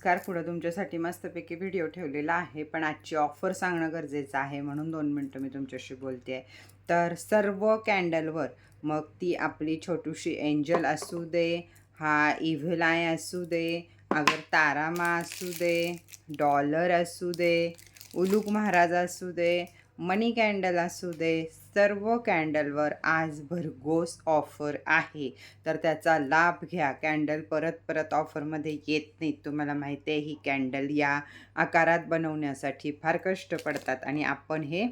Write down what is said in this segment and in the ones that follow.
नमस्कार. पुढं तुमच्यासाठी मस्तपैकी व्हिडिओ ठेवलेला आहे. पण आजची ऑफर सांगणं गरजेचं आहे म्हणून दोन मिनटं मी तुमच्याशी बोलते आहे. तर सर्व कॅन्डलवर मग ती आपली छोटूशी एंजल असू दे हा इव्हलाय असू दे अगर तारामा असू दे डॉलर असू दे उलूक महाराज असू दे मनी कॅन्डल असू दे सर्व कॅन्डलवर आज भरघोस ऑफर आहे. तर त्याचा लाभ घ्या. कॅन्डल परत परत ऑफरमध्ये येत नाहीत. तुम्हाला माहिती आहे ही कॅन्डल या आकारात बनवण्यासाठी फार कष्ट पडतात आणि आपण हे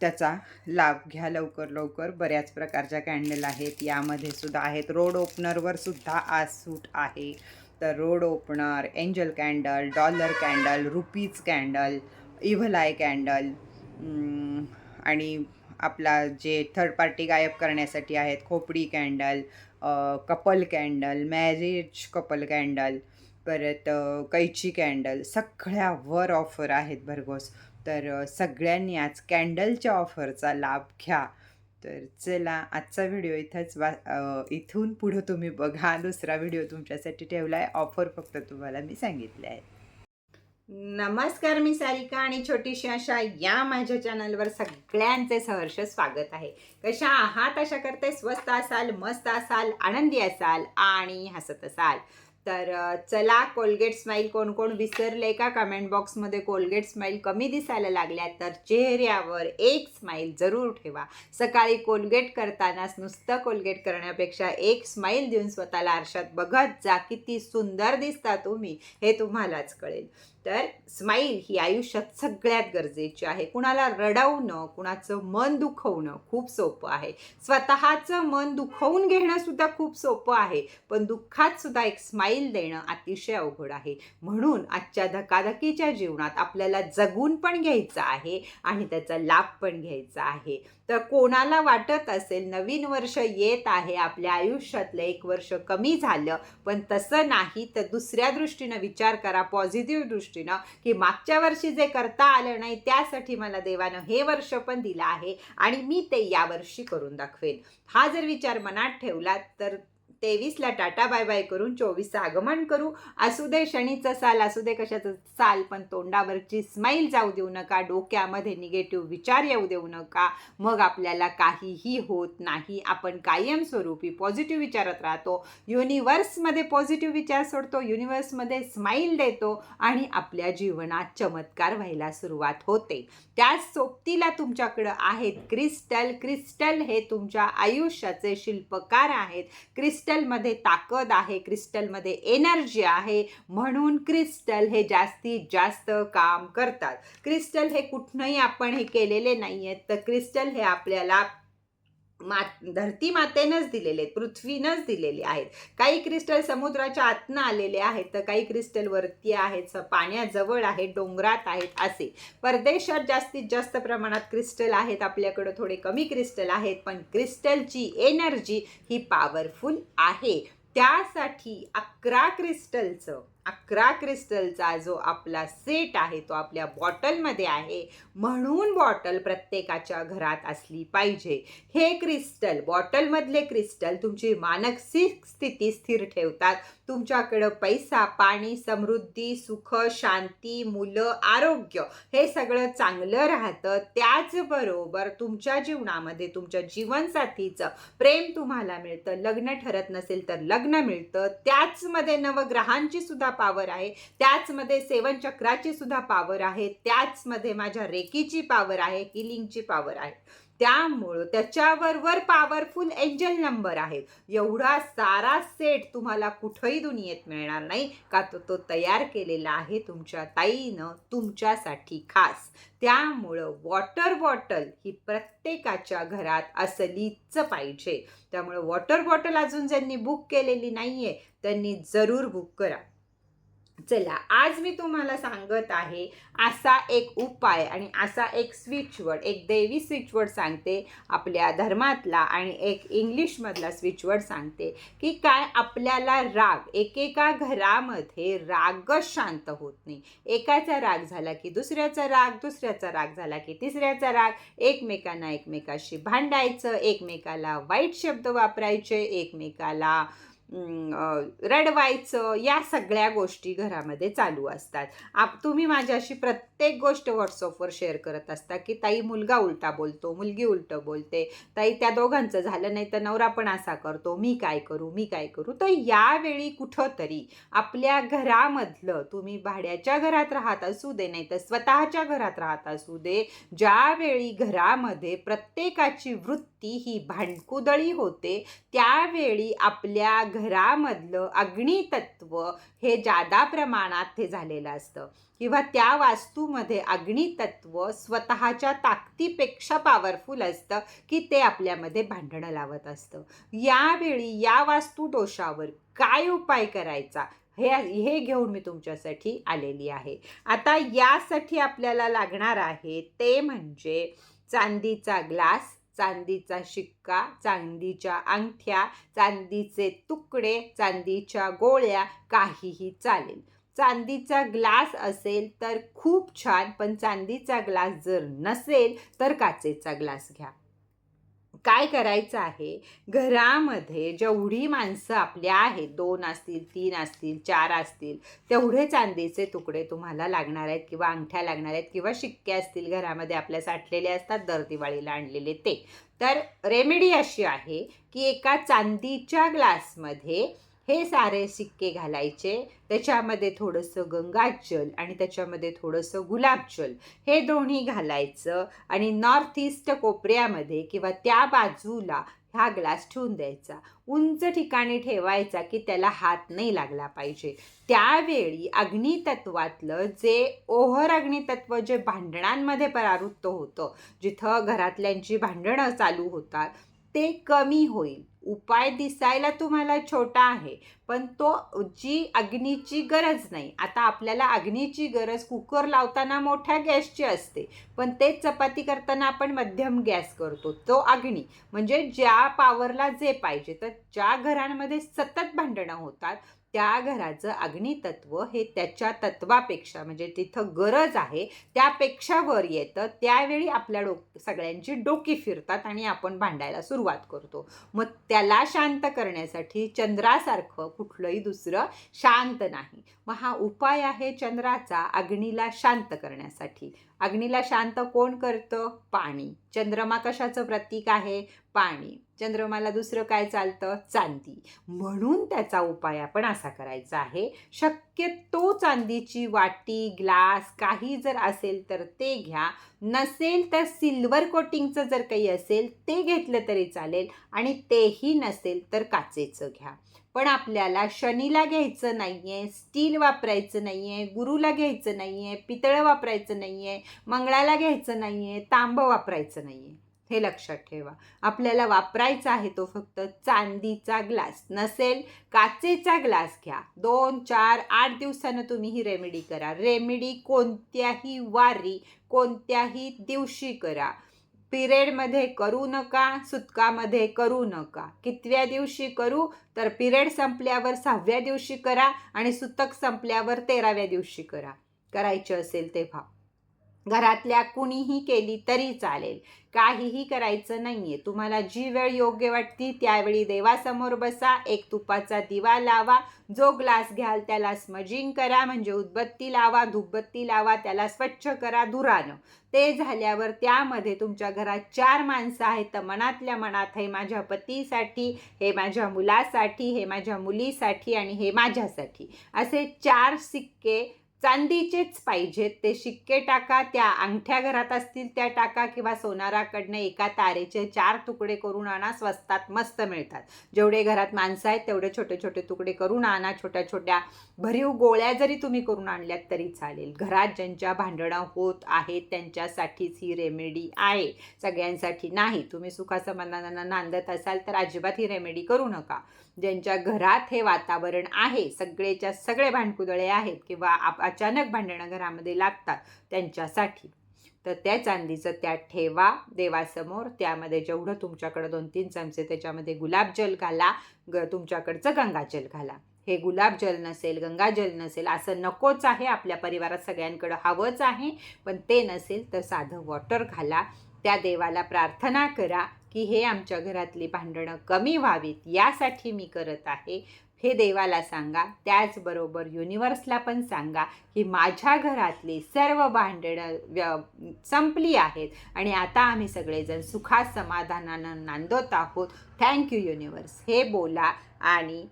त्याचा लाभ घ्या लवकर लवकर. बऱ्याच प्रकारच्या कॅन्डल आहेत. यामध्ये सुद्धा आहेत. रोड ओपनरवर सुद्धा आज सूट आहे. तर road opener angel candle dollar candle rupees candle evil eye candle आणि आपला जे थर्ड पार्टी गायब करण्यासाठी आहेत Khopadi candle couple candle marriage couple candle परत कैची कॅन्डल सगळ्यावर ऑफर आहेत भरघोस. तर सगळ्यांनी आज कॅन्डलच्या ऑफरचा लाभ घ्या. तर चला आजचा व्हिडिओ इथंच वा इथून पुढं तुम्ही बघा. दुसरा व्हिडिओ तुमच्यासाठी ठेवला आहे ऑफर फक्त तुम्हाला मी सांगितले आहे नमस्कार मी सारिका आणि छोटीशी अशा या माझ्या चॅनलवर सगळ्यांचे सहर्ष स्वागत आहे. कशा आहात? अशा करते स्वस्त असाल मस्त असाल आनंदी असाल आणि हसत असाल. तर चला कोलगेट स्माईल कोण कोण विसरले का? कमेंट बॉक्समध्ये कोलगेट स्माईल कमी दिसायला लागल्या तर चेहऱ्यावर एक स्माईल जरूर ठेवा. सकाळी कोलगेट करतानाच नुसतं कोलगेट करण्यापेक्षा एक स्माईल देऊन स्वतःला आरशात बघत जा. किती सुंदर दिसता तुम्ही हे तुम्हालाच कळेल. तर स्माईल ही आयुष्यात सगळ्यात गरजेची आहे. कुणाला रडवणं कुणाचं मन दुखवणं खूप सोपं आहे. स्वतःचं मन दुखवून घेणं सुद्धा खूप सोपं आहे. पण दुःखात सुद्धा एक स्माईल देणं अतिशय अवघड आहे. म्हणून आजच्या धकाधकीच्या जीवनात आपल्याला जगून पण घ्यायचं आहे आणि त्याचा लाभ पण घ्यायचा आहे. तर कोणाला वाटत असेल नवीन वर्ष येत आहे आपल्या आयुष्यातलं एक वर्ष कमी झालं पण तसं नाही तर दुसऱ्या दृष्टीनं विचार करा पॉझिटिव्ह दृष्टीनं की मागच्या वर्षी जे करता आलं नाही त्यासाठी मला देवानं हे वर्ष पण दिलं आहे आणि मी ते यावर्षी करून दाखवेन. हा जर विचार मनात ठेवला तर तेवीसला टाटा बाय बाय करून चोवीसचं आगमन करू. असू दे शनीचं साल असू दे कशाचं साल पण तोंडावरची स्माईल जाऊ देऊ नका. डोक्यामध्ये निगेटिव्ह विचार येऊ देऊ नका. मग आपल्याला काहीही होत नाही. आपण कायमस्वरूपी पॉझिटिव्ह विचारत राहतो. युनिवर्समध्ये पॉझिटिव्ह विचार सोडतो. युनिवर्समध्ये स्माईल देतो. आणि आपल्या जीवनात चमत्कार व्हायला सुरुवात होते. त्याच सोबतीला तुमच्याकडं आहेत क्रिस्टल क्रिस्टल हे तुमच्या आयुष्याचे शिल्पकार आहेत. क्रिस्टल क्रिस्टलमध्ये ताकद आहे क्रिस्टलमध्ये एनर्जी आहे म्हणून क्रिस्टल हे जास्तीत जास्त काम करतात. क्रिस्टल हे कुठनंही आपण हे केलेले नाही आहेत तर क्रिस्टल हे आपल्याला मात धरती मातेनंच दिलेले आहेत पृथ्वीनंच दिलेले आहेत. काही क्रिस्टल समुद्राच्या आतनं आलेले आहेत तर काही क्रिस्टल वरती आहेत स- पाण्याजवळ आहेत डोंगरात आहेत असे. परदेशात जास्तीत जास्त प्रमाणात क्रिस्टल आहेत आपल्याकडं थोडे कमी क्रिस्टल आहेत पण क्रिस्टलची एनर्जी ही पॉवरफुल आहे. त्यासाठी अकरा क्रिस्टलचं अकरा क्रिस्टलचा जो आपला सेट आहे तो आपल्या बॉटलमध्ये आहे. म्हणून बॉटल प्रत्येकाच्या घरात असली पाहिजे. हे क्रिस्टल बॉटलमधले क्रिस्टल तुमची मानसिक स्थिती स्थिर ठेवतात. तुमच्याकडं पैसा पाणी समृद्धी सुख शांती मुलं आरोग्य हे सगळं चांगलं राहतं. त्याचबरोबर तुमच्या जीवनामध्ये तुमच्या जीवनसाथीचं प्रेम तुम्हाला मिळतं. लग्न ठरत नसेल तर लग्न मिळतं. त्याचमध्ये नवग्रहांची सुद्धा पावर आहे. त्याचमध्ये सेवन चक्राची सुद्धा पावर आहे. त्याचमध्ये माझ्या रेकीची पावर आहे हिलिंगची पावर आहे. त्यामुळं त्याच्यावर वर पॉवरफुल एंजल नंबर आहे. एवढा सारा सेट तुम्हाला कुठंही दुनियेत मिळणार नाही. का तो तो तयार केलेला आहे तुमच्या ताईनं तुमच्यासाठी खास. त्यामुळं वॉटर बॉटल ही प्रत्येकाच्या घरात असलीच पाहिजे. त्यामुळं वॉटर बॉटल अजून ज्यांनी बुक केलेली नाही आहे त्यांनी जरूर बुक करा. चला आज मी तुम्हाला सांगत आहे असा एक उपाय आणि असा एक स्विचवर्ड एक देवी स्विचवर्ड सांगते आपल्या धर्मातला आणि एक इंग्लिशमधला स्विचवर्ड सांगते की काय आपल्याला राग एकेका घरामध्ये रागच शांत होत नाही. एकाचा राग झाला की दुसऱ्याचा राग दुसऱ्याचा राग झाला की तिसऱ्याचा राग. एकमेकांना एकमेकाशी भांडायचं एकमेकाला वाईट शब्द वापरायचे एकमेकाला रडवायचं या सगळ्या गोष्टी घरामध्ये चालू असतात. आप तुम्ही माझ्याशी प्रत्येक गोष्ट व्हॉट्सअपवर शेअर करत असता की ताई मुलगा उलटा बोलतो मुलगी उलटं बोलते ताई त्या दोघांचं झालं नाही तर नवरा पण असा करतो मी काय करू मी काय करू? तर यावेळी कुठंतरी आपल्या घरामधलं तुम्ही भाड्याच्या घरात राहत असू दे नाही तर स्वतःच्या घरात राहत असू दे ज्यावेळी घरामध्ये प्रत्येकाची वृत्ती ही भांडकुदळी होते त्यावेळी आपल्या घरामधलं अग्नितत्व हे जादा प्रमाणात ते झालेलं असतं. किंवा त्या वास्तूमध्ये अग्नितत्व स्वतःच्या ताकदीपेक्षा पॉवरफुल असतं की ते आपल्यामध्ये भांडणं लावत असतं. यावेळी या वास्तू दोषावर काय उपाय करायचा हे हे घेऊन मी तुमच्यासाठी आलेली आहे. आता यासाठी आपल्याला लागणार आहे ते म्हणजे चांदीचा ग्लास चांदीचा शिक्का चांदीच्या अंगठ्या चांदीचे तुकडे चांदीच्या गोळ्या काहीही चालेल. चांदीचा ग्लास असेल तर खूप छान पण चांदीचा ग्लास जर नसेल तर काचेचा ग्लास घ्या. काय करायचं आहे? घरामध्ये जेवढी माणसं आपल्या आहेत दोन असतील तीन असतील चार असतील तेवढे चांदीचे तुकडे तुम्हाला लागणार आहेत किंवा अंगठ्या लागणार आहेत किंवा शिक्के असतील घरामध्ये आपल्या साठलेले असतात दर दिवाळीला आणलेले ते. तर रेमेडी अशी आहे की एका चांदीच्या ग्लासमध्ये हे सारे सिक्के घालायचे. त्याच्यामध्ये थोडंसं गंगाजल आणि त्याच्यामध्ये थोडंसं गुलाबजल हे दोन्ही घालायचं आणि नॉर्थ ईस्ट कोपऱ्यामध्ये किंवा त्या बाजूला हा ग्लास ठेवून द्यायचा. उंच ठिकाणी ठेवायचा की त्याला हात नाही लागला पाहिजे. त्यावेळी अग्नितत्वातलं जे ओहर अग्नितत्व जे भांडणांमध्ये परावृत्त होतं जिथं घरातल्यांची भांडणं चालू होतात ते कमी होईल. उपाय दिसायला तुम्हाला छोटा आहे पण तो जी अग्नीची गरज नाही. आता आपल्याला अग्नीची गरज कुकर लावताना मोठ्या गॅसची असते पण तेच चपाती करताना आपण मध्यम गॅस करतो तो अग्नी. म्हणजे ज्या पावरला जे पाहिजे तर ज्या घरांमध्ये सतत भांडणं होतात त्या घराचं अग्नितत्व हे त्याच्या तत्वापेक्षा म्हणजे तिथं गरज आहे त्यापेक्षा वर येतं. त्यावेळी आपल्या डोक सगळ्यांची डोकी फिरतात आणि आपण भांडायला सुरुवात करतो. मग त्याला शांत करण्यासाठी चंद्रासारखं कुठलंही दुसरं शांत नाही. मग हा उपाय आहे चंद्राचा अग्नीला शांत करण्यासाठी. अग्नीला शांत कोण करतं? पाणी. चंद्रमा कशाचं प्रतीक आहे? पाणी. चंद्रमाला दुसरं काय चालतं? चांदी. म्हणून त्याचा उपाय आपण असा करायचा आहे. शक्यतो चांदीची वाटी ग्लास काही जर असेल तर ते घ्या. नसेल तर सिल्वर कोटिंगचं जर काही असेल ते घेतलं तरी चालेल आणि तेही नसेल तर काचेचं घ्या. पण आपल्याला शनीला घ्यायचं नाही आहे स्टील वापरायचं नाही आहे गुरुला घ्यायचं नाही आहे पितळं वापरायचं नाही आहे मंगळाला घ्यायचं नाही आहे तांबं वापरायचं नाही आहे हे लक्षात ठेवा. आपल्याला वापरायचा आहे तो फक्त चांदीचा ग्लास. नसेल काचेचा ग्लास घ्या. दोन चार आठ दिवसानं तुम्ही ही रेमेडी करा. रेमेडी कोणत्याही वारी कोणत्याही दिवशी करा. पिरियडमध्ये करू नका सुतकामध्ये करू नका. कितव्या दिवशी करू? तर पिरियड संपल्यावर सहाव्या दिवशी करा आणि सुतक संपल्यावर तेराव्या दिवशी करा. करायचे असेल तेव्हा. घरातल्या कुणीही केली तरी चालेल. काहीही करायचं नाही आहे तुम्हाला जी वेळ योग्य वाटती त्यावेळी देवासमोर बसा एक तुपाचा दिवा लावा जो ग्लास घ्याल त्याला स्मजिंग करा म्हणजे उदबत्ती लावा धूपबत्ती लावा त्याला स्वच्छ करा धुरानं ते झाल्यावर त्यामध्ये तुमच्या घरात चार माणसं आहेत. तर मनातल्या मनात हे माझ्या पतीसाठी हे माझ्या मुलासाठी हे माझ्या मुलीसाठी आणि हे माझ्यासाठी असे चार सिक्के चांदीचेच पाहिजेत. ते शिक्के टाका त्या अंगठ्या घरात असतील त्या टाका किंवा सोनाराकडनं एका तारेचे चार तुकडे करून आणा स्वस्तात मस्त मिळतात. जेवढे घरात माणसं आहेत तेवढे छोटे छोटे तुकडे करून आणा छोट्या छोट्या भरीव गोळ्या जरी तुम्ही करून आणल्यात तरी चालेल. घरात ज्यांच्या भांडणं होत आहेत त्यांच्यासाठीच ही रेमेडी आहे. सगळ्यांसाठी नाही. तुम्ही सुखासमाधानानं नांदत असाल तर अजिबात ही रेमेडी करू नका. ज्यांच्या घरात हे वातावरण आहे सगळेच्या सगळे भांडकुदळे आहेत किंवा आप अचानक भांडणं घरामध्ये लागतात त्यांच्यासाठी. तर त्या चांदीचं त्यात ठेवा देवासमोर. त्यामध्ये जेवढं तुमच्याकडं दोन तीन चमचे त्याच्यामध्ये गुलाबजल घाला ग तुमच्याकडचं गंगाजल घाला. हे गुलाबजल नसेल गंगाजल नसेल असं नकोच आहे. आपल्या परिवारात सगळ्यांकडं हवंच आहे पण ते नसेल तर साधं वॉटर घाला. त्या देवाला प्रार्थना करा. की हे आमच्या घरातली भांडणं कमी व्हावीत यासाठी मी करत आहे. हे देवाला सांगा त्याचबरोबर युनिवर्सला पण सांगा की माझ्या घरातली सर्व भांडणं व्य संपली आहेत आणि आता आम्ही सगळेजण सुखात समाधानानं नांदत आहोत. थँक्यू युनिवर्स हे बोला आणि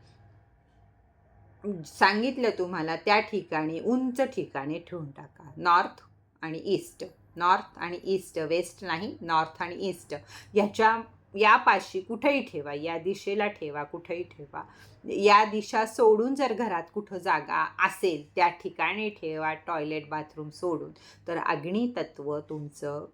सांगितलं तुम्हाला त्या ठिकाणी उंच ठिकाणी ठेवून टाका. नॉर्थ आणि ईस्ट नॉर्थ आणि ईस्ट वेस्ट नाही नॉर्थ आणि ईस्ट. याच्या यापाशी कुठेही ठेवा या दिशेला ठेवा कुठेही ठेवा. या दिशा सोडून जर घरात कुठं जागा असेल त्या ठिकाणी ठेवा टॉयलेट बाथरूम सोडून. तर अग्नितत्व तुमचं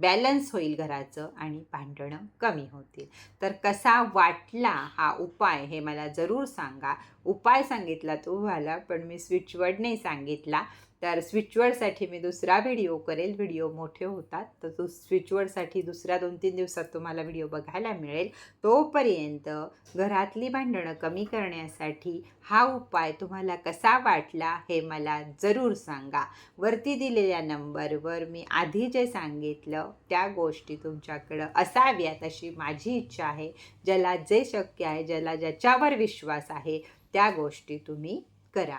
बॅलन्स होईल घराचं आणि भांडणं कमी होतील. तर कसा वाटला हा उपाय हे मला जरूर सांगा. उपाय सांगितला तुम्हाला पण मी स्विचवर्डने सांगितला. तर स्विचवर्डसाठी मी दुसरा व्हिडिओ करेल. व्हिडिओ मोठे होतात तर तो स्विचवर्डसाठी दुसऱ्या दोन तीन दिवसात तुम्हाला व्हिडिओ बघायला मिळेल. तोपर्यंत घरातली भांडणं कमी करण्यासाठी हा उपाय तुम्हाला कसा वाटला हे मला जरूर सांगा. वरती दिलेल्या नंबरवर मी आधी जे सांगितलं त्या गोष्टी तुमच्याकडं असाव्यात अशी माझी इच्छा आहे. ज्याला जे शक्य आहे ज्याला ज्याच्यावर विश्वास आहे त्या गोष्टी तुम्ही करा.